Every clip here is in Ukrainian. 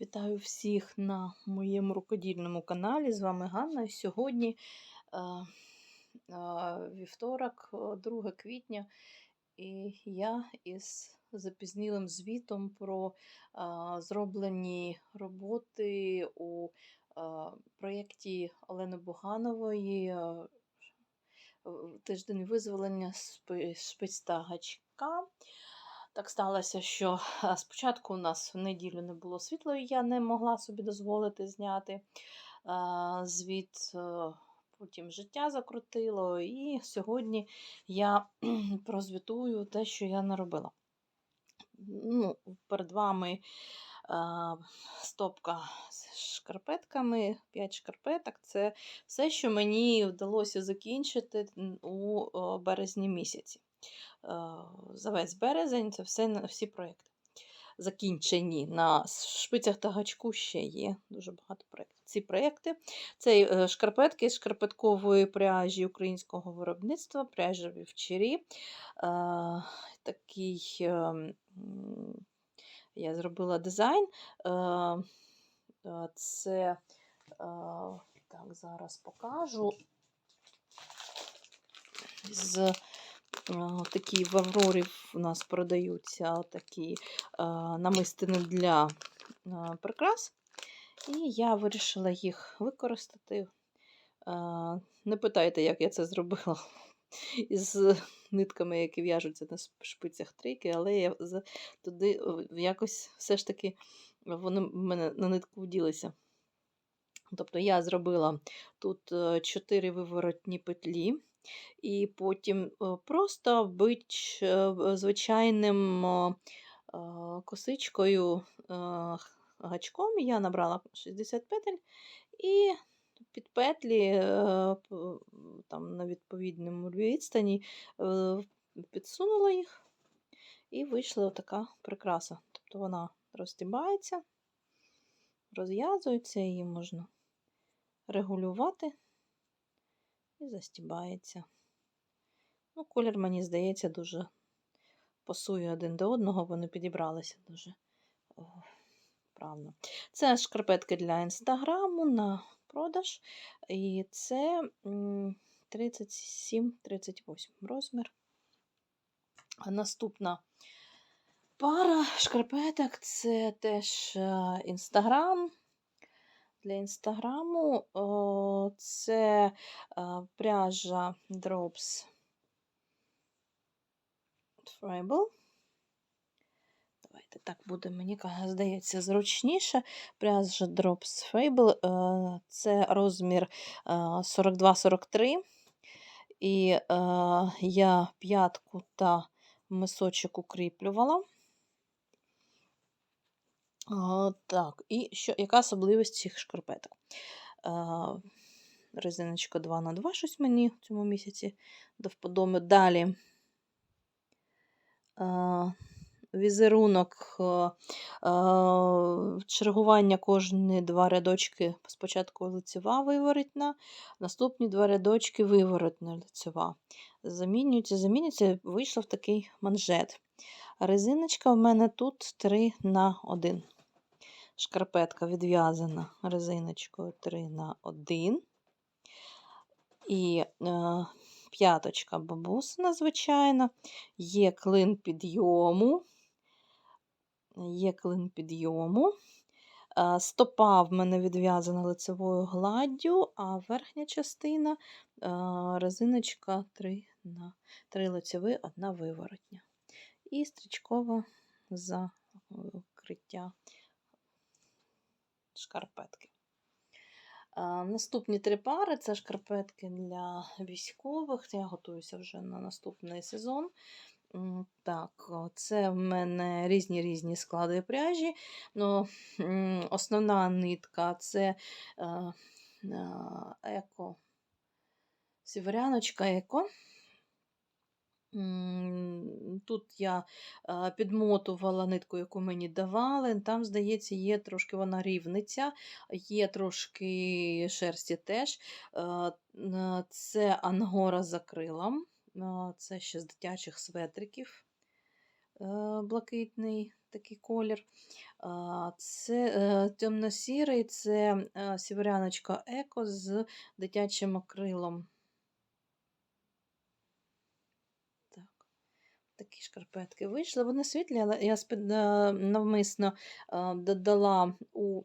Вітаю всіх на моєму рукодільному каналі. З вами Ганна. Сьогодні е, е, вівторок, е, 2 квітня, і я із запізнілим звітом про е, зроблені роботи у е, проєкті Олени Буганової е, Тиждень визволення шпицтагачка. Так сталося, що спочатку у нас в неділю не було світла, і я не могла собі дозволити зняти звіт. е, Потім життя закрутило, і сьогодні я прозвітую те, що я наробила. Ну, перед вами а, стопка з шкарпетками, 5 шкарпеток. Це все, що мені вдалося закінчити у березні місяці. Е, За весь березень це все всі проєкти. Закінчені на шпицях та гачку ще є дуже багато проєктів. Ці проєкти це е, шкарпетки з шкарпеткової пряжі українського виробництва, пряжа вівчарі. Е, Такий я зробила дизайн. Це так, зараз покажу. З такі в Аврорі у нас продаються такі е, намистини для е, прикрас. І я вирішила їх використати. Е, Не питайте, як я це зробила із нитками, які в'яжуться на шпицях трійки, але я туди е, якось все ж таки вони в мене на нитку вділися. Тобто я зробила тут 4 виворотні петлі, і потім е, просто бич е, звичайним е, косичкою гачком я набрала 60 петель і під петлі там на відповідному відстані підсунула їх, і вийшла така прикраса. Тобто вона розтібається, розв'язується, її можна регулювати і застібається. Ну, колір, мені здається, дуже пасує один до одного, вони підібралися дуже правильно. Це шкарпетки для інстаграму на продаж. І це 37-38 розмір. Наступна пара шкарпеток це теж е, інстаграм. Для інстаграму це е, пряжа Drops Tribal. Давайте так буде, мені здається, зручніше. Пряжа Drops Fable. е, Це розмір е, 42-43. І е, я п'ятку та мисочок укріплювала. Так, і що, яка особливість цих шкарпеток? Резиночка 2 на 2 щось мені в цьому місяці до вподоби. Далі візерунок, чергування кожні два рядочки. Спочатку лицева виворотна, наступні два рядочки виворотна лицева. Замінюється, замінюється, вийшло в такий манжет. Резиночка в мене тут 3 на 1 шкарпетка відв'язана резиночкою 3 на 1. І е, п'яточка бабусина, звичайна. Є клин підйому. Є клин підйому. Е, Стопа в мене відв'язана лицевою гладдю, а верхня частина е, резиночка 3 на 3 лицеві, 1 виворотня. І стрічкова закриття шкарпетки. А, Наступні три пари це шкарпетки для військових. Я готуюся вже на наступний сезон. Так, це в мене різні різні склади пряжі. Ну, основна нитка це е, е, еко. Сіверяночка еко. Тут я підмотувала нитку, яку мені давали. Там, здається, є трошки вона рівниця, є трошки шерсті теж. Це ангора з акрилом. Е, Це ще з дитячих светриків. блакитний такий колір. Це е, темно-сірий, це е, сіверяночка Еко з дитячим акрилом. Такі шкарпетки вийшли. Вони світлі, але я е, навмисно е, додала у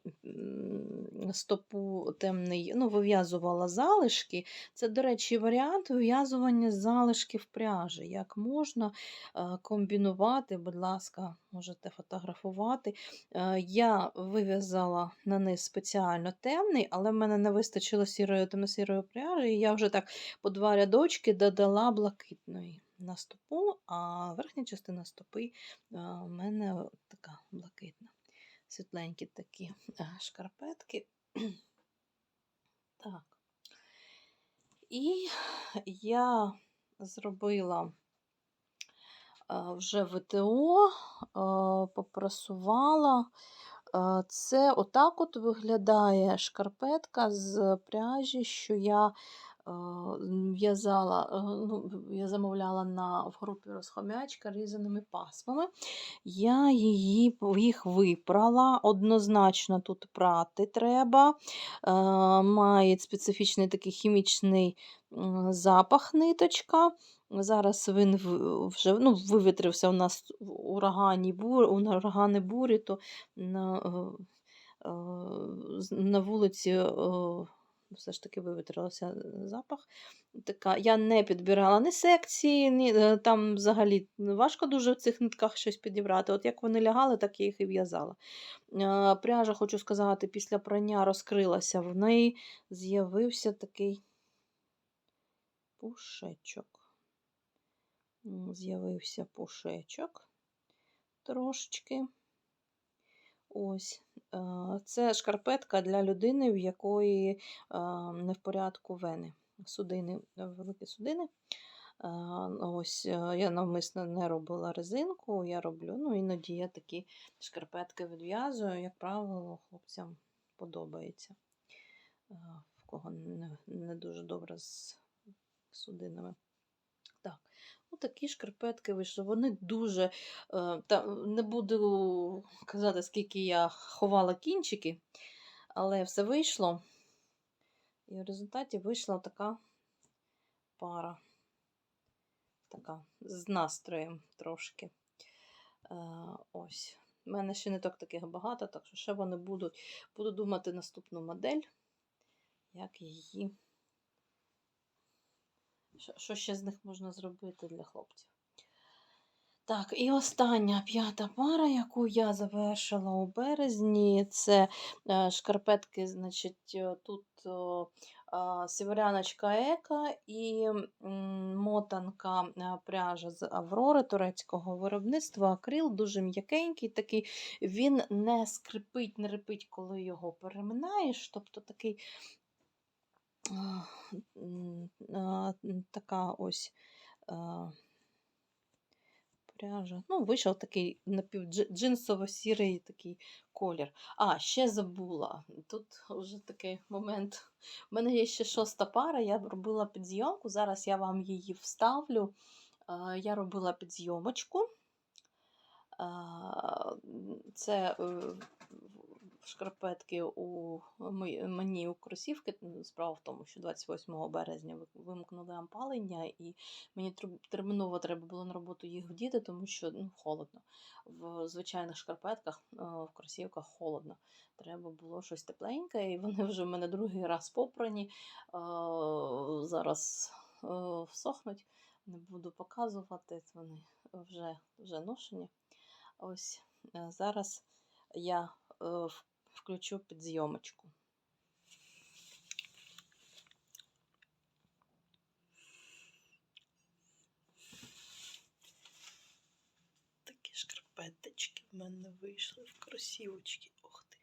стопу темний, ну, вив'язувала залишки. Це, до речі, варіант вив'язування залишків пряжі. Як можна е, комбінувати, будь ласка, можете фотографувати. Я вив'язала на низ спеціально темний, але в мене не вистачило сірої темно-сірої пряжі, і я вже так по два рядочки додала блакитної на стопу, а верхня частина стопи а, у мене така блакитна. Світленькі такі е, шкарпетки. Так. І я зробила вже ВТО, попрасувала. Це отак от виглядає шкарпетка з пряжі, що я е, в'язала, е, ну, я замовляла на, в групі розхомячка різаними пасмами. Я її, їх випрала. Однозначно тут прати треба. Е, Має специфічний такий хімічний запах ниточка. Зараз він вже ну, вивітрився у нас урагані бурі, урагани бурі, то на, е, на вулиці все ж таки вивітрився е, запах. Така, я не підбирала ні секції, ні, е, там взагалі важко дуже в цих нитках щось підібрати. От як вони лягали, так я їх і в'язала. Е, Пряжа, хочу сказати, після прання розкрилася, в неї з'явився такий пушечок. З'явився пушечок трошечки. Ось. е, Це шкарпетка для людини, в якої е, не в порядку вени. Судини, е, великі судини. Ось я навмисно не робила резинку, я роблю, ну іноді я такі шкарпетки відв'язую, як правило, хлопцям подобається, в кого не, не дуже добре з судинами. Ну такі шкарпетки вийшли. Вони дуже. Е, та, не буду казати, скільки я ховала кінчики, але все вийшло. І в результаті вийшла така пара. Така з настроєм трошки. Е, ось. У мене ще не так таких багато, так що ще вони будуть. Буду думати наступну модель, як її. Що, ще з них можна зробити для хлопців? Так, і остання п'ята пара, яку я завершила у березні, це е, шкарпетки, значить, е, тут сіверяночка Ека і мотанка е, пряжа з Аврори турецького виробництва. Акрил дуже м'якенький, такий, він не скрипить, не рипить, коли його переминаєш. Тобто такий така ось. пряжа. Ну, вийшов такий напівджинсово-сірий такий колір. А, ще забула. Тут вже такий момент. У мене є ще шоста пара, я робила підзйомку. Зараз я вам її вставлю. Я робила підзйомочку. Це е, шкарпетки у мені у кросівки. Справа в тому, що 28 березня вимкнули опалення, і мені терміново треба було на роботу їх вдіти, тому що ну, холодно. В звичайних шкарпетках, е, в кросівках холодно. Треба було щось тепленьке, і вони вже в мене другий раз попрані. Е, Зараз е, всохнуть. Не буду показувати, вони вже, вже ношені. Ось зараз я в- включу підзйомочку. Такі шкарпеточки в мене вийшли в кросівочки. Ох ти.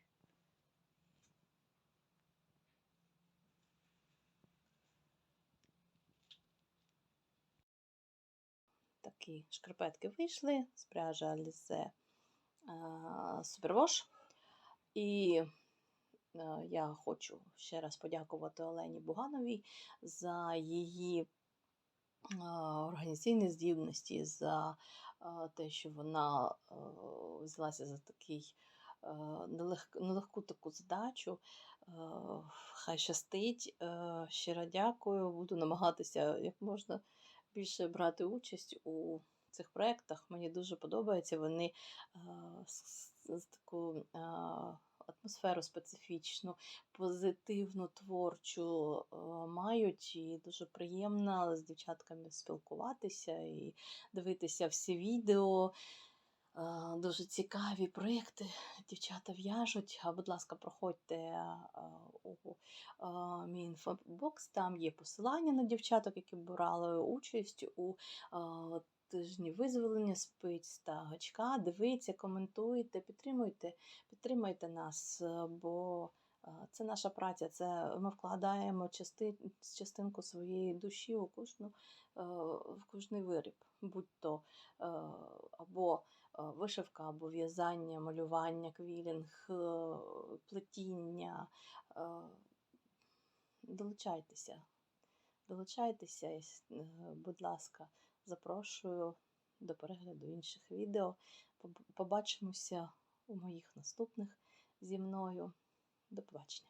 Такі шкарпетки вийшли з пряжі Alize Супервош. І е, я хочу ще раз подякувати Олені Бугановій за її е, організаційні здібності, за а, те, що вона е, взялася за такий е, нелегку таку задачу. Е, Хай щастить. Е, Щиро дякую. Буду намагатися як можна більше брати участь у цих проєктах. Мені дуже подобається. Вони е, таку атмосферу специфічну, позитивну, творчу е, мають. І дуже приємно з дівчатками спілкуватися і дивитися всі відео. Е, Дуже цікаві проєкти дівчата в'яжуть. Будь ласка, проходьте е, у мій інфобокс. Там є посилання на дівчаток, які брали участь у тижні визволення спиць та гачка. Дивіться, коментуйте, підтримуйте, підтримуйте нас, е, бо е, це наша праця. Це ми вкладаємо части, частинку своєї душі у кожну, е, в кожний виріб, будь то або вишивка, або в'язання, малювання, квілінг, плетіння. Долучайтеся, долучайтеся, будь ласка, запрошую до перегляду інших відео. Побачимося у моїх наступних зі мною. До побачення.